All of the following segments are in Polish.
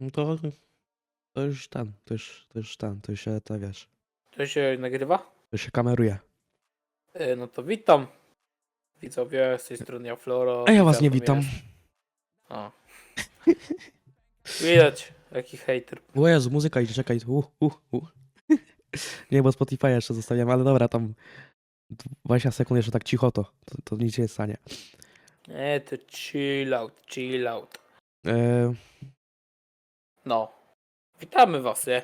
No to, to już ten, to już, to już ten, to już się, to wiesz, To się nagrywa? to się kameruje. E, No to witam. Widzowie, z tej strony ja Floro. A ja was nie witam. O. Widać, jaki hater. O Jezu, muzyka idzie, czekaj. Uh, uh, uh. Nie, bo Spotify jeszcze zostawiam, ale dobra, tam 20 sekund jeszcze tak cicho to, to, to nic się nie stanie. Nie, to chill out, chill out. Eee, No. Witamy was, nie?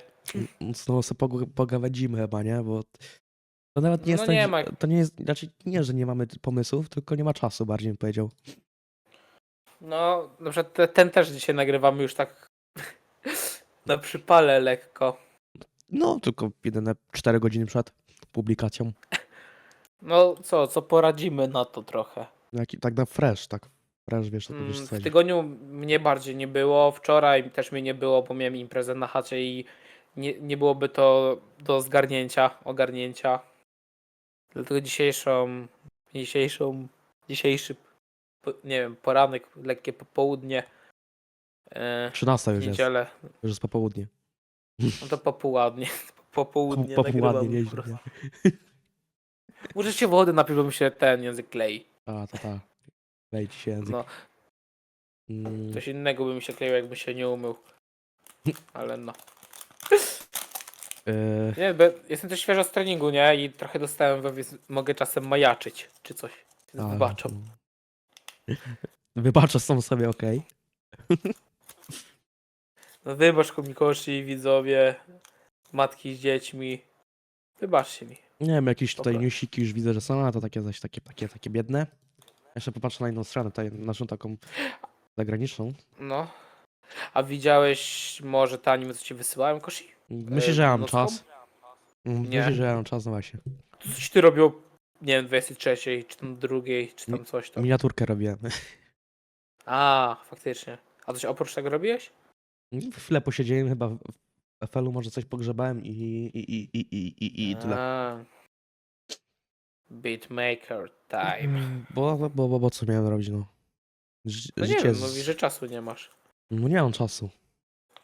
znowu sobie pog- pogawędzimy chyba, nie? Bo to nawet nie No jest nie tak, ma- to nie jest, znaczy nie, że nie mamy pomysłów, tylko nie ma czasu, bardziej bym powiedział. No, na przykład te, ten też dzisiaj nagrywamy już tak na przypale lekko. No, tylko jedyne 4 godziny przed publikacją. No co, co poradzimy na to trochę. Jaki, tak na fresh, tak wiesz, to, to wiesz Mm, co W tygodniu mnie bardziej nie było, wczoraj też mnie nie było, bo miałem imprezę na chacie i nie, nie byłoby to do zgarnięcia, ogarnięcia. Dlatego dzisiejszą, dzisiejszą, dzisiejszy, po- nie wiem, poranek, lekkie popołudnie, e, 13 już jest, niedzielę, już jest popołudnie. no to popołudnie, popołudnie Popołudnie, nagrywam po nieźle, prostu. nie? Muszę się wody napić, bo mi się ten język klei. A, to tak. Wejdź się język. No, Mm, coś innego by mi się kleiło, jakby się nie umył. Ale no. e, Nie, bo jestem też świeżo z treningu, nie? I trochę dostałem, we- więc mogę czasem majaczyć, czy coś. Więc. Wybaczę są sobie, okej. No wybacz komikoshi, widzowie, matki z dziećmi. Wybaczcie mi. Nie wiem, jakieś tutaj Dobra. newsiki już widzę, że są, a to takie zaś takie, takie, takie biedne. Jeszcze popatrzę na inną stronę, tutaj naszą taką zagraniczną. No. A widziałeś może te anime, co ci wysyłałem, Koshi? Myślę, że ja mam nocką? czas. Mm, Nie. Myślę, że ja mam czas, no właśnie. To Coś ty robił, nie wiem, 23, czy tam drugiej, czy tam coś tam. Miniaturkę robiłem. A, faktycznie. A coś oprócz tego robiłeś? Chwilę posiedziałem chyba w w FL-u, może coś pogrzebałem i, i, i, i, i, i, i tyle. A. Beatmaker time. Mm, Bo, bo, bo, bo co miałem robić, no. Ży- No nie Życie wiem, mówi, że czasu nie masz. No nie mam czasu.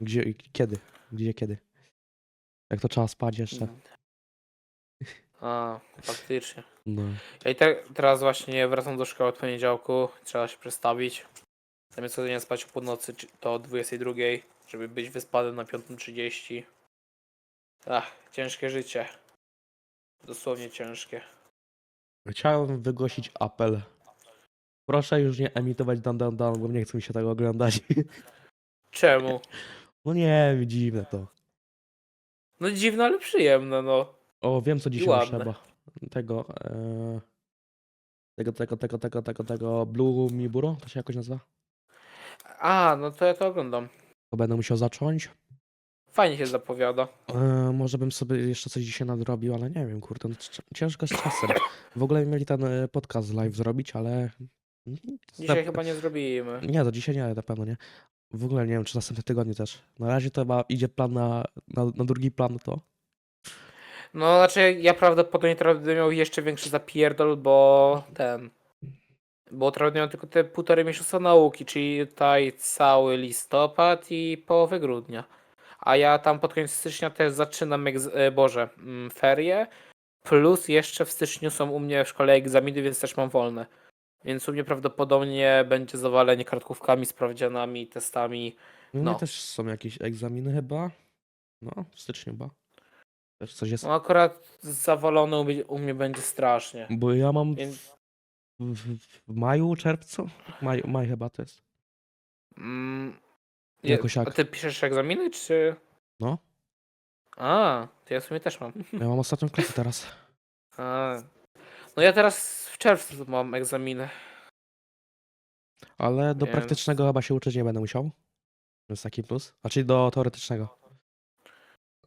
Gdzie kiedy? Gdzie kiedy? Jak to trzeba spać jeszcze? Mm. A, faktycznie. No. Ja i te, teraz właśnie wracam do szkoły od poniedziałku. Trzeba się przestawić. Zamiast codziennie spać o północy, czy to o 22, żeby być wyspanym na 5.30. Ach, ciężkie życie. Dosłownie ciężkie. Chciałem wygłosić apel. Proszę już nie emitować Dan Dan Dan, bo nie chce mi się tego oglądać. Czemu? No nie, dziwne to. No dziwne, ale przyjemne, no. O, wiem co dzisiaj ładne. trzeba. Tego, e... tego, tego, tego, tego, tego, tego Blue Miburo, to się jakoś nazywa? A, no to ja to oglądam. To będę musiał zacząć. Fajnie się zapowiada. E, może bym sobie jeszcze coś dzisiaj nadrobił, ale nie wiem, kurde, no, c- ciężko z czasem. W ogóle mieli ten e, podcast live zrobić, ale... Dzisiaj Na- chyba nie zrobimy. Nie, to dzisiaj nie, na pewno nie. W ogóle nie wiem, czy następny tygodniu też. Na razie to chyba idzie plan na, na, na drugi plan to. No, znaczy ja prawdopodobnie teraz będę miał jeszcze większy zapierdol, bo ten. Bo teraz miałem tylko te półtorej miesiąca nauki, czyli tutaj cały listopad i połowę grudnia. A ja tam pod koniec stycznia też zaczynam, egz- e, Boże, mm, ferie. Plus jeszcze w styczniu są u mnie w szkole egzaminy, więc też mam wolne. Więc u mnie prawdopodobnie będzie zawalenie kartkówkami, sprawdzianami, testami. U mnie No. też są jakieś egzaminy chyba. No, w styczniu chyba. Też coś jest. No akurat zawalone u mnie, będzie strasznie. Bo ja mam w, Więc w, w maju, czerwcu? Maj, maj chyba to jest. Mm, Jakoś A jak. ty piszesz egzaminy, czy... No. A, to ja w sumie też mam. Ja mam ostatnią klasę teraz. A. No ja teraz w czerwcu mam egzaminy. Ale do Więc- praktycznego chyba się uczyć nie będę musiał. To jest taki plus. Znaczy do teoretycznego.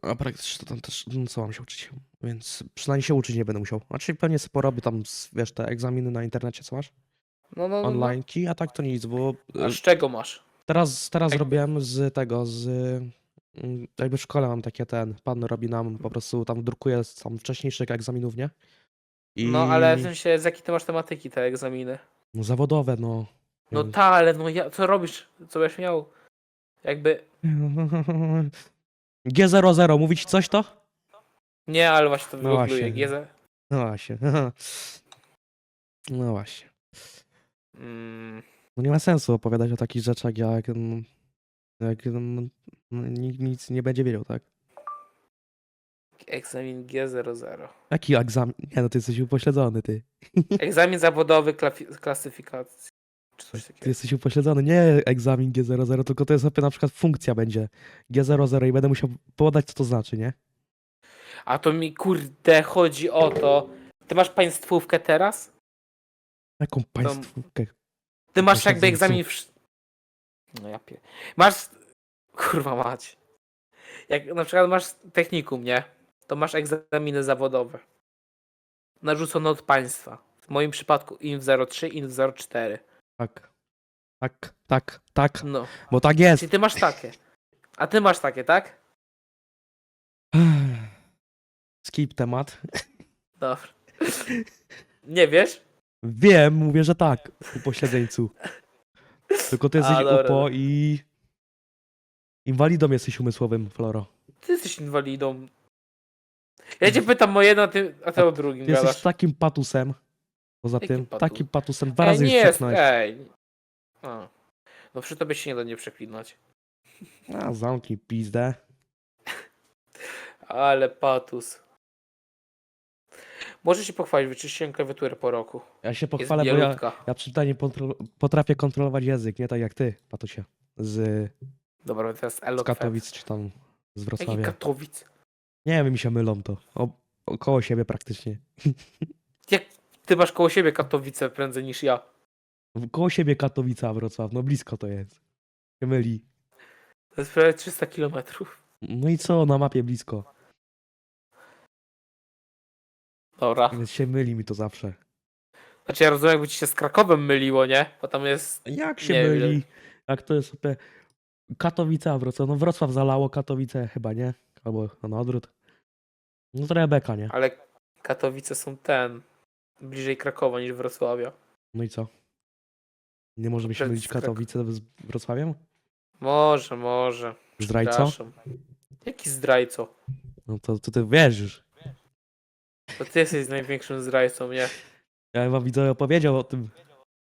A praktycznie to tam też, no co mam się uczyć? Więc przynajmniej się uczyć nie będę musiał. Znaczy pewnie sobie porobię tam, z- wiesz, te egzaminy na internecie, co masz? No, no, no, no. Online, a tak to nic, bo A z czego masz? Teraz, teraz Jak- robiłem z tego, z mm, jakby w szkole mam takie ten, pan robi nam po prostu tam drukuje z tam wcześniejszych egzaminów, nie? No ale w sensie, z jakiej ty masz tematyki te egzaminy? no, zawodowe, no. No Więc- ta, ale no ja, co robisz? Co będziesz miał? Jakby. G00, mówić coś to? Nie, ale właśnie to No wygoogluję. właśnie. GZ. No właśnie. No właśnie. Mm, No nie ma sensu opowiadać o takich rzeczach, jak, mm, jak mm, nikt nic nie będzie wiedział, tak? egzamin G00. Jaki egzamin? Nie no, ty jesteś upośledzony, ty. Egzamin zawodowy klafi- klasyfikacji. Czy coś Ty takiego. jesteś upośledzony, nie egzamin G00, tylko to jest na przykład funkcja będzie G00 i będę musiał podać, co to znaczy, nie? A to mi kurde chodzi o to. Ty masz państwówkę teraz? Jaką państwówkę? Ty masz jakby za- egzamin w... No ja pie... Masz... Kurwa mać. Jak na przykład masz technikum, nie? To masz egzaminy zawodowe. Narzucone od państwa. W moim przypadku INF 03, INF 04. Tak. Tak, tak, tak, No. bo tak jest. Czyli ty masz takie. A ty masz takie, tak? Skip temat. Dobra. Nie wiesz? Wiem, mówię, że tak, upośledzeńcu. Tylko ty A, jesteś dobra, upo dobra. i... Invalidą jesteś umysłowym, Floro. Ty jesteś inwalidą. Ja cię pytam o jedno, a ty, a ty o drugim Ty jesteś gadasz. takim patusem. Poza Jakim tym, patus? takim patusem. Dwa Ej, razy nie już jest, przepnąłeś. ej. A. No przy tobie się nie da nie przeklinać. A, zamknij pizdę. Ale patus. Może się pochwalić, wyczyściłem klawiaturę po roku. Ja się Jest pochwalę, bo ja, bielutka. ja przy czytaniu kontrol, potrafię kontrolować język, nie tak jak ty, patusie. Z, Dobra, teraz z Eloquent. Katowic czy tam z Jaki Wrocławia. Katowic? Nie wiem, mi się mylą to. O, około siebie praktycznie. Jak ty masz koło siebie Katowice prędzej niż ja. Koło siebie Katowica, Wrocław, no blisko to jest. Się myli. To jest prawie 300 kilometrów. No i co, na mapie blisko. Dobra. Więc się myli mi to zawsze. Znaczy ja rozumiem, jakby ci się z Krakowem myliło, nie? Bo tam jest... Jak się Nie myli? wiem. Jak to jest sobie Katowice, a Wrocław. No Wrocław zalało Katowice chyba, nie? Albo na odwrót. No to Rebeka, nie? Ale Katowice są ten... Bliżej Krakowa niż Wrocławia. No i co? Nie możemy się Przed mylić Katowice z Wrocławiem? Może, może. Zdrajco? Przepraszam. Jaki zdrajco? No to, to ty wiesz już. To ty jesteś największym zdrajcą, nie? Ja wam widzowie opowiedział o tym,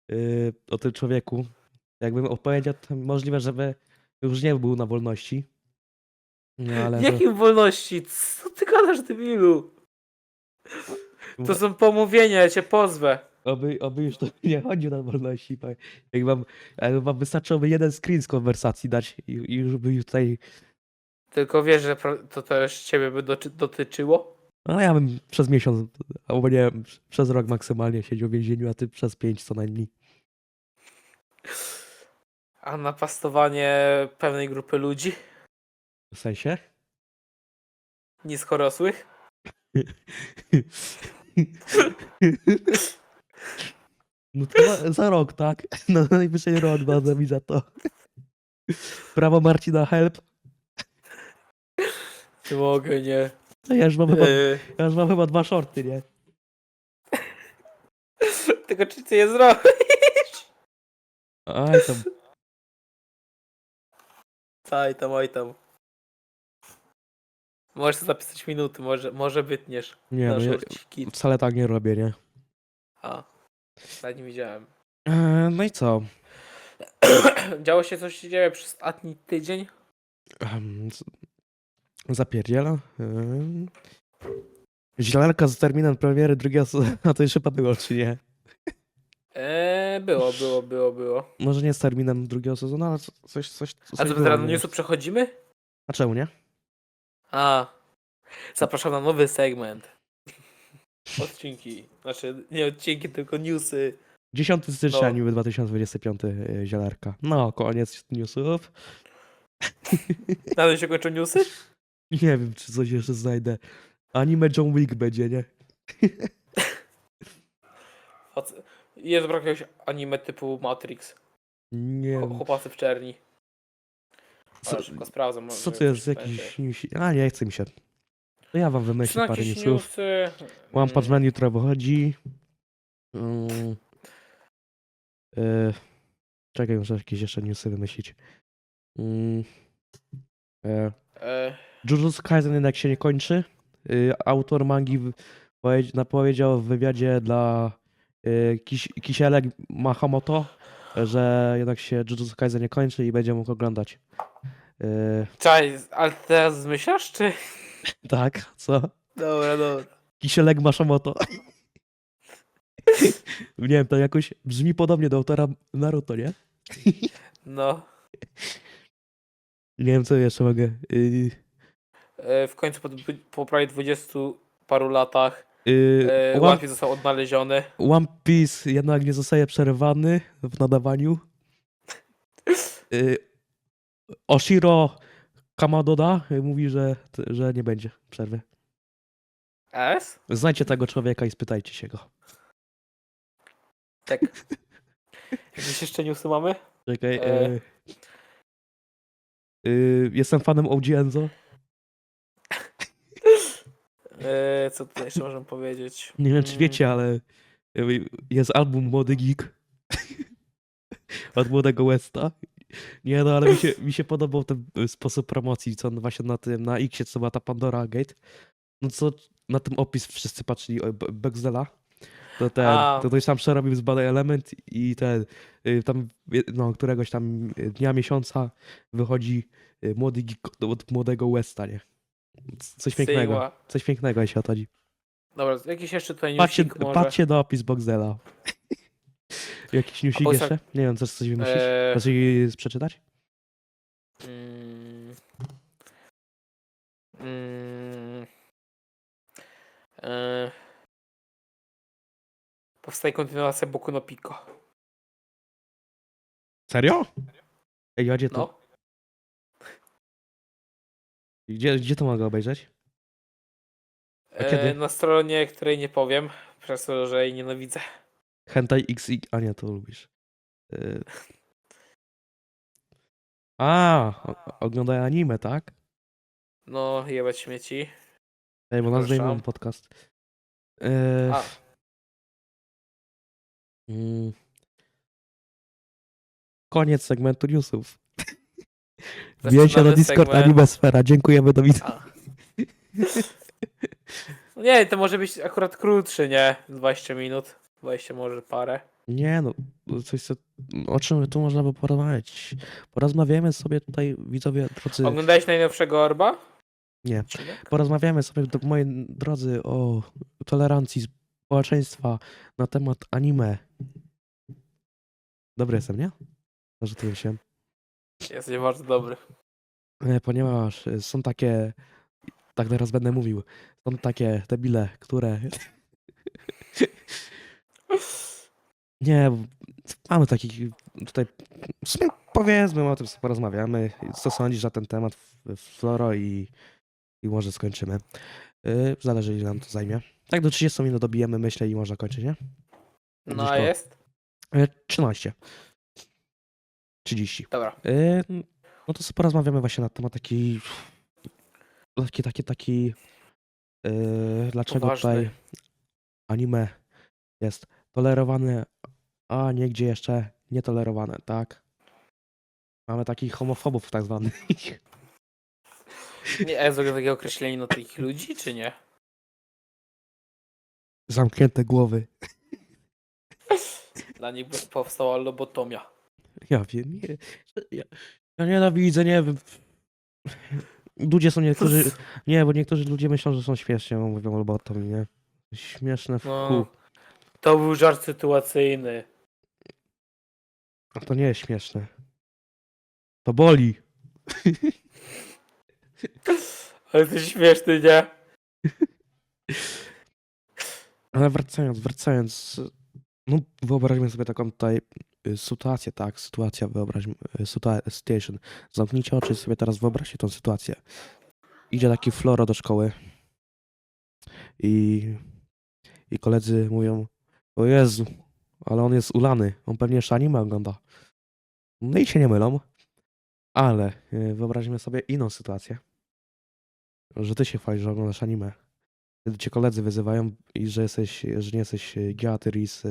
yy, o tym człowieku. Jakbym opowiedział, to możliwe, żeby już nie był na wolności. No ale Jakim wolności? Co ty gadasz, debilu? To są pomówienia, ja cię pozwę. oby, oby już to nie chodził na wolności. pa- Jak wam, jak wam wystarczyłoby jeden screen z konwersacji dać i, i już by tutaj... Tylko wiesz, że to też ciebie by doczy- dotyczyło? No ja bym przez miesiąc, albo nie wiem, przez rok maksymalnie siedział w więzieniu, a ty przez pięć co najmniej. A napastowanie pewnej grupy ludzi? W sensie? Niskorosłych? No to za, za rok, tak? No najwyżej rok dadzą mi za to. Prawo Marcina Help. Nie mogę, nie. No ja już mam chyba, Yy, ja już mam chyba dwa shorty, nie? tylko czy ty je zrobisz? Aj tam. Aj tam, aj tam. Możesz sobie zapisać minuty, może, może wytniesz. Nie na no, ja wcale tak nie robię, nie? A, nawet nie widziałem. E, no i co? Działo się coś się dzieje przez ostatni tydzień? Um, z- zapierdziela. Um, Zielarka z terminem premiery drugiego sezonu, a to chyba było, czy nie? Eee, było, było, było, było. Może nie z terminem drugiego sezonu, ale co- coś, coś, coś A co, było, teraz do nie? newsu przechodzimy? A czemu nie? A, zapraszam na nowy segment. Odcinki. Znaczy, nie odcinki, tylko newsy. 10 stycznia No. niby 2025 y, zielarka. No, koniec newsów. Na tym się kończą newsy? Nie wiem, czy coś jeszcze znajdę. Anime John Wick będzie, nie? Co- Jest brak jakiegoś anime typu Matrix. Nie. Chłopacy w czerni. Co, Ale szybko sprawdzam. może co to jest coś jakiś news? A nie, chce mi się. To ja wam wymyślę Są parę jakieś newsów. newsy. One Mm, Punch Man jutro wychodzi. Mm. Y, Czekaj, muszę jakieś jeszcze newsy wymyślić. Mm. E, E, Jujutsu Kaisen jednak się nie kończy. Y, autor mangi w- powiedz- napowiedział w wywiadzie dla Kis Kisielek Mahamoto, że jednak się Jujutsu Kaisen nie kończy i będzie mógł oglądać. Y, czekaj, ale teraz zmyślasz, czy? tak, co? Dobra, dobra. Kisielek Mashamoto. nie wiem, to jakoś brzmi podobnie do autora Naruto, nie? No. Nie wiem, co jeszcze mogę. Y, w końcu po, po prawie 20 paru latach y, e, One, One Piece został odnaleziony. One Piece jednak nie zostaje przerwany w nadawaniu. Y, Oshiro Kamadoda mówi, że, że nie będzie przerwy. S? Znajdźcie tego człowieka i spytajcie się go. Tak. Jakieś jeszcze newsy mamy? Czekaj. E. y, y, jestem fanem OG Enzo. E, co tutaj jeszcze możemy powiedzieć? Nie wiem, czy Mm, wiecie, ale jest album Młody Geek od Młodego Westa. Nie no, ale mi się, mi się podobał ten y, sposób promocji, co on właśnie na tym, na Xie, co była ta Pandora Gate. No co, na tym opis wszyscy patrzyli, o, Be- Bexdela. To ten, A. to ktoś tam przerobił z Bad Element i ten, y, tam, y, no, któregoś tam dnia, miesiąca wychodzi Młody Geek od Młodego Westa, nie? Coś pięknego, Syła. coś pięknego, jeśli o to chodzi. Dobra, jakiś jeszcze tutaj Patrzcie, newsik może? patrzcie na opis Boxdela. Jakiś newsik poza- jeszcze? Nie wiem, coś, coś wymyślić? Eee, yy, przeczytać? Mm. Mm. E. Powstaje kontynuacja Boku no Pico. Serio? Ej, a gdzie to? No. Gdzie, gdzie to mogę obejrzeć? A kiedy? E, na stronie, której nie powiem, przez to, że jej nienawidzę. Hentai XX... A nie, to lubisz. Yy. A, o- oglądaj anime, tak? No, jebać śmieci. Ej, bo nas zdejmą Przepraszam. podcast. Yy. A. Mm. Koniec segmentu newsów. Wbijajcie na Discord segment- Anime Sfera. Dziękujemy, do widzenia. No Nie, to może być akurat krótszy, nie? 20 minut. 20 może parę. Nie no, coś co, o czym tu można by porozmawiać? Porozmawiamy sobie tutaj, widzowie drodzy, Oglądałeś najnowszego Orba? Nie. Odcinek? porozmawiamy sobie, do- moi drodzy, o tolerancji społeczeństwa na temat anime. Dobry jestem, nie? Zażytuję się. Jesteś bardzo dobry. E, Ponieważ e, są takie, tak teraz będę mówił, są takie debile, które... Nie, bo mamy takich tutaj, w sumie powiedzmy o tym, sobie porozmawiamy, co sądzisz na ten temat, w- w Floro i, i może skończymy. Y, Zależy ile nam to zajmie. Tak do 30 minut dobijemy, myślę i można kończyć, nie? No Gdzieś a jest? Y, 13. 30. Dobra. Y, No to sobie porozmawiamy właśnie na temat taki, taki, taki, taki, y, dlaczego Poważny. tutaj anime jest tolerowane, a nie gdzie jeszcze nietolerowane, tak? Mamy takich homofobów tak zwanych. Nie, a jest w ogóle takie określenie na takich ludzi, czy nie? Zamknięte głowy. Dla nich powstała lobotomia. Ja wiem, nie. Ja, ja nienawidzę, nie wiem. Ludzie są niektórzy. Nie, bo niektórzy ludzie myślą, że są śmieszni, a mówią tym, nie? Śmieszne w No, chuj. to był żart sytuacyjny. A to nie jest śmieszne. To boli. Ale to śmieszny, nie? Ale wracając, wracając. No, wyobraźmy sobie taką tutaj sytuację, tak? Sytuacja, wyobraźmy. y, Situation. Zamknijcie oczy sobie teraz wyobraźcie tą sytuację. Idzie taki Floro do szkoły i, i koledzy mówią o Jezu, ale on jest ulany, on pewnie jeszcze anime ogląda. No i się nie mylą, ale y, wyobraźmy sobie inną sytuację. Że ty się chwalisz, że oglądasz anime. Wtedy cię koledzy wyzywają i że jesteś, że nie jesteś y, Giatyris,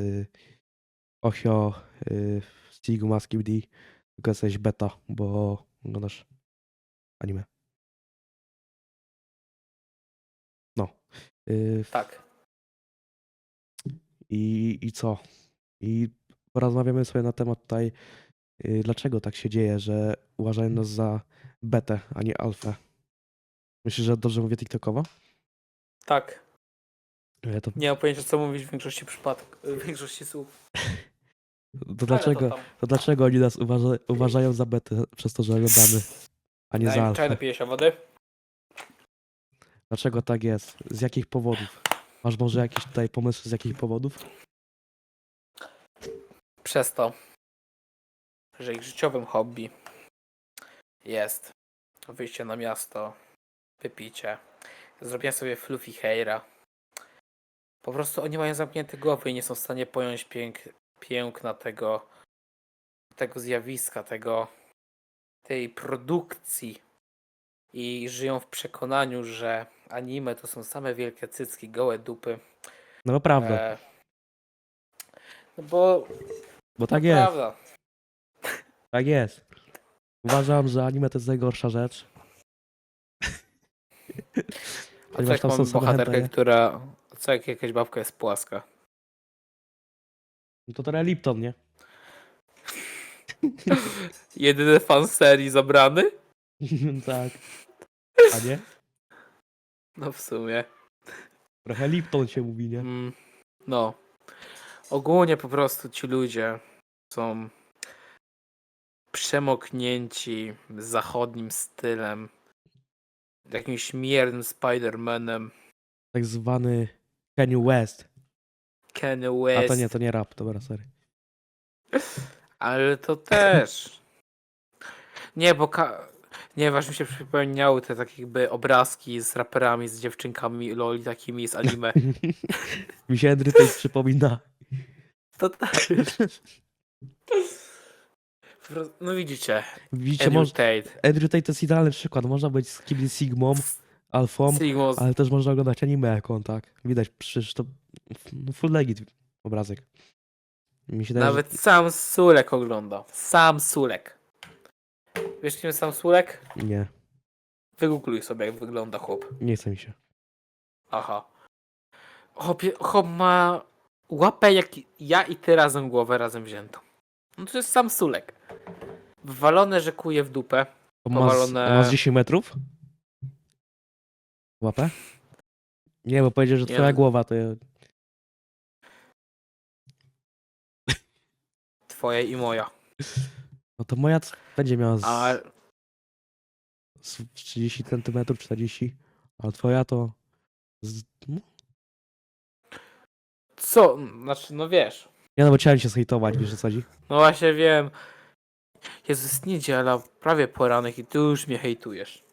y, Ochio, y, Sigma, Skibidi, tylko jesteś beta, bo oglądasz anime. No. Yy, Tak. I, I co? I porozmawiamy sobie na temat tutaj, yy, dlaczego tak się dzieje, że uważają nas za betę, a nie alfę. Myślisz, że dobrze mówię TikTokowo? Tak. Ja to, Nie mam pojęcia, co mówić w większości przypadków, w większości słów. to, dlaczego, To dlaczego oni nas uważa, uważają za betę przez to, że oglądamy, a nie za Daj, czaj, alfę? napiję się wody. Dlaczego tak jest? Z jakich powodów? Masz może jakieś tutaj pomysły z jakich powodów? Przez to, że ich życiowym hobby jest wyjście na miasto, wypicie, zrobienie sobie fluffy haira. Po prostu oni mają zamknięte głowy i nie są w stanie pojąć pięk, piękna tego, tego zjawiska, tego, tej produkcji. I żyją w przekonaniu, że anime to są same wielkie cycki, gołe dupy. No naprawdę, E, no bo bo tak jest, prawda. tak jest. Uważam, że anime to jest najgorsza rzecz. Co Ponieważ jak tam są bohaterkę, która... Co jak jakaś babka jest płaska? No to teraz Lipton, nie? Jedyny fan serii zabrany? tak. A nie? No w sumie. Trochę Lipton się mówi, nie? Mm, no. Ogólnie po prostu ci ludzie są przemoknięci zachodnim stylem. Jakimś miernym Spider-Manem. Tak zwany Kanye West. Kanye A West. to nie, to nie rap, dobra, sorry. Ale to też. Nie, bo ka... nie, właśnie mi się przypomniały te takie jakby obrazki z raperami, z dziewczynkami loli takimi z anime. Mi się Andrew Tate przypomina. To też. Prostu- No widzicie, Widzicie, Andrew może, Tate. Andrew Tate to jest idealny przykład. Można być z kimś Sigmą, Sigmos. ale też można oglądać anime jak on, tak? Widać, przecież to no, full legit obrazek. Mi się wydaje, Nawet sam Sulek ogląda. Sam Sulek. Wiesz kim jest sam Sulek? że... Nie, Wygoogluj sobie jak wygląda chłop. nie chce mi się. Aha. Chłop, chłop ma łapę jak ja i ty razem głowę razem wziętą. No to jest sam Sulek. Wywalone, że kuje w dupę. On ma, z, Powalone- ma z 10 metrów? Łapę? Nie, bo powiedział, że Nie twoja głowa to... ja- Twoja i moja. No to moja c- będzie miała z, A z 30 centymetrów, 40, a twoja to... Z, no, co? Znaczy, no wiesz. nie no, bo chciałem się zhejtować, wiesz o co chodzi? No właśnie wiem. Jezu, jest niedziela, prawie poranek i ty już mnie hejtujesz.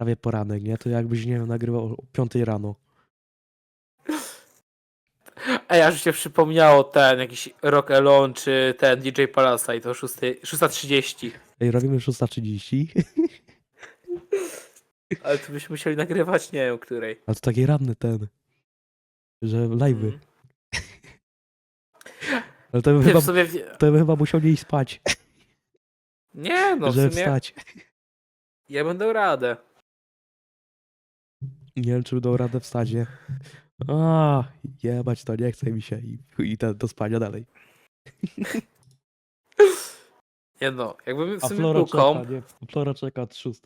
Prawie poranek, nie? To jakbyś, nie wiem, nagrywał o 5 rano. Ej, aż mi się przypomniało ten jakiś Rock Elon czy ten DJ Palasa i to 6 6.30. Ej, robimy 6.30, Ale to byśmy musieli nagrywać, nie wiem, której. a to taki ranny ten, że live'y. Mm. Ale to bym, Ty chyba, w sobie... w- to bym chyba musiał nie iść spać, Nie, no w żeby sumie wstać. ja będę radę. Nie wiem, czy dał radę wstać, nie? A, jebać to, nie chce mi się i, i ten, do spania dalej. Nie no, jakbym w A sumie Flora był czeka, komp, nie? Flora czeka od 6.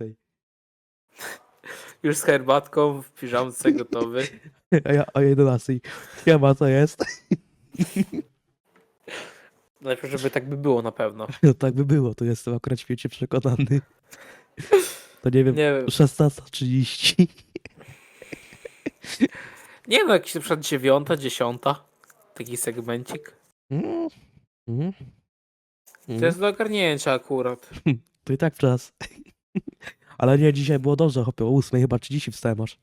już z herbatką, w piżamce gotowy. A ja o 11. Nie ma co jest. Najpierw, żeby tak by było na pewno. No tak by było, to jestem akurat świecie przekonany. To nie wiem, Nie wiem. 16.30. Nie no, jakiś na przykład dziewiąta, dziesiąta. Taki segmencik. Mm. Mm. To Mm. jest do ogarnięcia akurat. To i tak czas. Ale nie, dzisiaj było dobrze, chłopie, o 8 chyba 30 wstałem aż.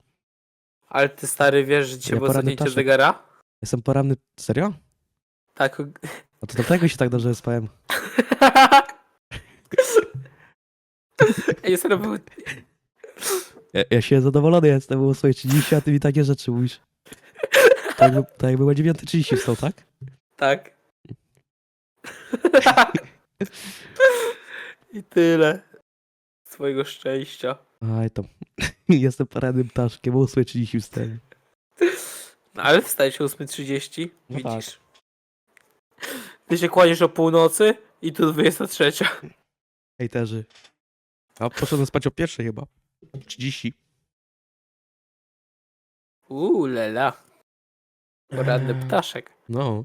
Ale ty stary wiesz, że dzisiaj Ja było poranny zdjęcie ptaszek. zegara? Jestem poranny, serio? Tak. A to dlatego się tak dobrze spałem. Ej, serio. Ja, ja się zadowolony jestem, było swoje 30, a ty mi takie rzeczy mówisz. Tak, jakby- tak jakby było 9.30 wstał, tak? Tak. I tyle. swojego szczęścia. Aj tam. Jestem porannym ptaszkiem, ósmy 30 wstęp. No, ale wstajesz o 8.30, No widzisz. Ty się kładziesz o północy i tu 23. Hejterzy. A poszedłem spać o pierwszej chyba. 30. Uuu, lela. Poradny Eee. ptaszek. No.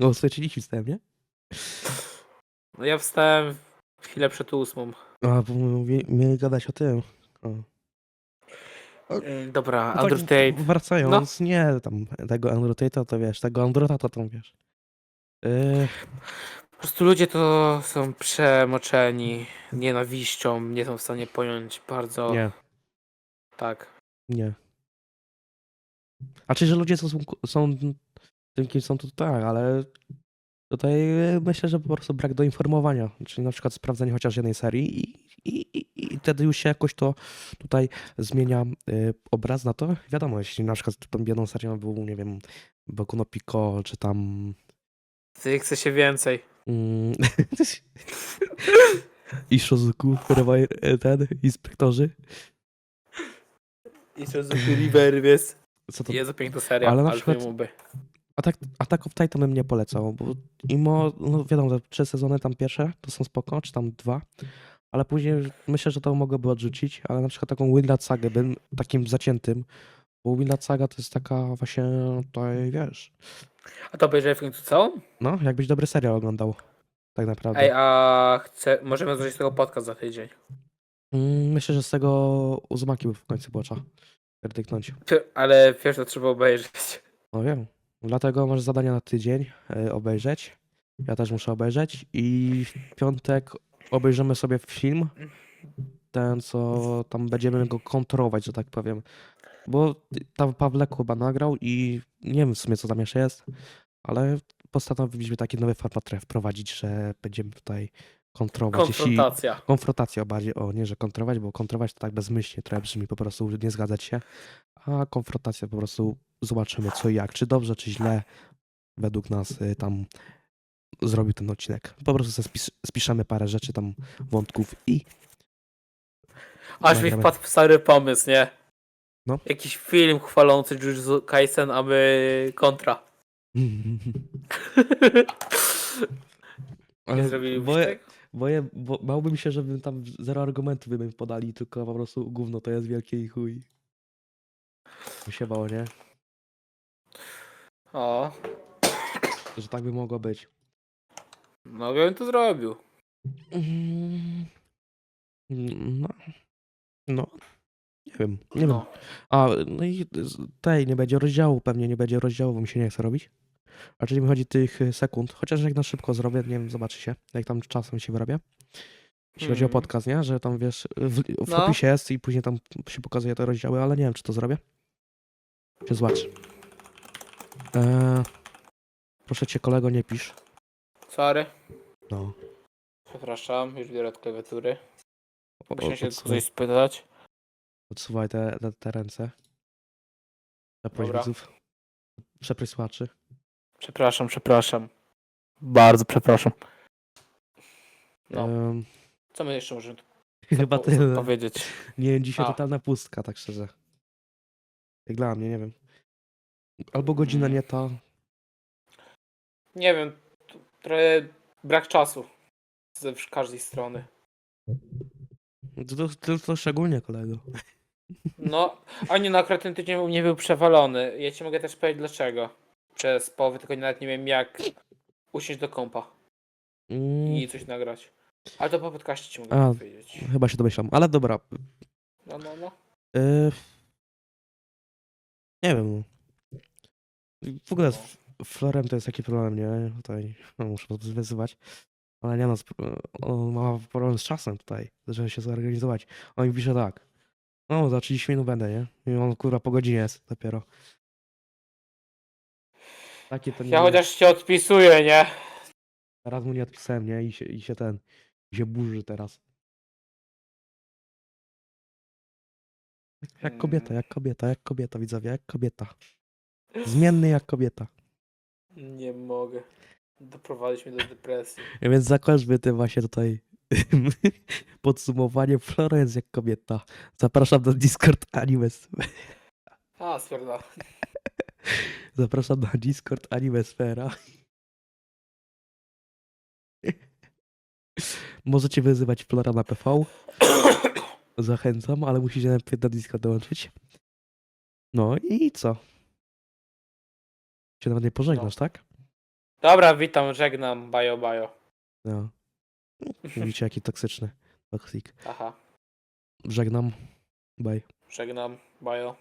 O 8 30 wstęp, nie? No ja wstałem chwilę przed ósmą. A, bo mieli mieli gadać o tym. O. Yy, Dobra, No tak, Andrew Tate. Wracając, nie tam tego Andrew Tate'a, to wiesz, tego Androta to tam wiesz. Yy, prostu ludzie to są przemoczeni nienawiścią, nie są w stanie pojąć bardzo. nie, Tak. nie. A czy, że ludzie są, są tym, kim są, to tak, ale tutaj yy, myślę, że po prostu brak doinformowania, czyli na przykład sprawdzenie chociaż jednej serii i, i, i, i wtedy już się jakoś to tutaj zmienia yy, obraz na to. Wiadomo, jeśli na przykład tą jedną serią był, nie wiem, Boku no Pico, czy tam Ty chce się więcej. Mm. I Shozuku, Rewaj- ten, inspektorzy. I Suzuki River, wiesz. Co to? Jezu, piękna seria, Ale ale, na przykład- filmowy. Attack, Attack of Titan bym nie polecał, bo imo, no wiadomo, te trzy sezony tam pierwsze to są spoko, czy tam dwa, ale później myślę, że to mogłoby odrzucić, ale na przykład taką Winland Sagę bym takim zaciętym, bo Winland Saga to jest taka właśnie, tutaj wiesz, A to obejrzałeś w końcu całą? no jakbyś dobry serial oglądał, tak naprawdę. Ej, a chcę, możemy zrobić z tego podcast za tydzień. Mm, Myślę, że z tego Uzumaki by w końcu pierdyknąć. Pie- Ale wiesz, to trzeba obejrzeć. No wiem. Dlatego masz zadania na tydzień y, obejrzeć. Ja też muszę obejrzeć. I w piątek obejrzymy sobie film. Ten, co tam będziemy go kontrolować, że tak powiem. Bo tam Pawlek chyba nagrał i nie wiem w sumie co tam jeszcze jest, ale postanowiliśmy taki nowy format wprowadzić, że będziemy tutaj kontrolować. Jeśli, Konfrontacja. konfrontacja bardziej, o nie, że kontrować, bo kontrować to tak bezmyślnie trochę brzmi, po prostu nie zgadzać się, a konfrontacja po prostu zobaczymy co i jak, czy dobrze, czy źle według nas y, tam zrobił ten odcinek. Po prostu sobie spis, spiszemy parę rzeczy tam, wątków i Aż mi wpadł stary pomysł, nie? No. Jakiś film chwalący Jujutsu Kaisen, a my kontra. Nie Ale boję, tak? boję, bo bałbym się, żeby tam zero argumentów by mi podali, tylko po prostu gówno to jest wielkie i chuj. Mi się bało, nie? O, Że tak by mogło być. no ja bym to zrobił. Mm, No. No. Nie wiem, nie wiem. No. A, no i tej nie będzie rozdziału, pewnie nie będzie rozdziału, bo mi się nie chce robić. A czyli mi chodzi tych y, sekund, chociaż jak na szybko zrobię, nie wiem, zobaczy się, jak tam czasem się wyrobię. Jeśli chodzi o Mhm. podcast, nie? Że tam wiesz, w, w No. opisie jest i później tam się pokazuje te rozdziały, ale nie wiem, czy to zrobię. Się zobacz. Eee, proszę cię, kolego, nie pisz. Sorry. No. Przepraszam, już biorę od klawiatury. Muszę się coś spytać. Odsuwaj te, te, te ręce. Przeproś Dobra. widzów. Przepraszam, przepraszam. Bardzo przepraszam. No, co my jeszcze możemy tu chyba po- tyle. powiedzieć? Nie wiem, dzisiaj A. totalna pustka, tak szczerze. Jak dla mnie, nie wiem. Albo godzina Mm. nie ta. Nie wiem, trochę brak czasu ze wsz- każdej strony. To, to, to, to szczególnie, kolego. No, a nie, no akurat ten tydzień u mnie był przewalony. Ja ci mogę też powiedzieć dlaczego. Przez połowę, tylko nawet nie wiem jak usiąść do kompa Mm, i coś nagrać. Ale to po podcaście ci mogę A. powiedzieć. chyba się domyślam, ale dobra. No, no, no. Yy, nie wiem. W ogóle z No. Florem to jest taki problem, nie? Tutaj no, muszę to wyzywać. Ale nie no, sp- on ma problem z czasem tutaj, żeby się zorganizować. On mi pisze tak. No, za 30 minut będę, nie? I on kurwa po godzinie jest dopiero. Takie to nie Ja chociaż cię odpisuję, nie? Raz mu nie odpisałem, nie? I się, i się ten, i się burzy teraz. Jak kobieta, jak kobieta, jak kobieta, widzowie, jak kobieta. Zmienny jak kobieta. Nie mogę. Doprowadzić mnie do depresji. Więc zakończmy tym właśnie tutaj Podsumowanie Flora jest jak kobieta. Zapraszam na Discord Animes. A, stwierdzam. Zapraszam na Discord Animesfera. Możecie wyzywać Flora na PV. Zachęcam, ale musicie najpierw na Discord dołączyć. No i co? Cię nawet nie pożegnasz, tak? Dobra, witam, żegnam, bajo, bajo. No. Mówicie jaki toksyczny. Toksik. Aha, Żegnam. Bye. żegnam, bajo.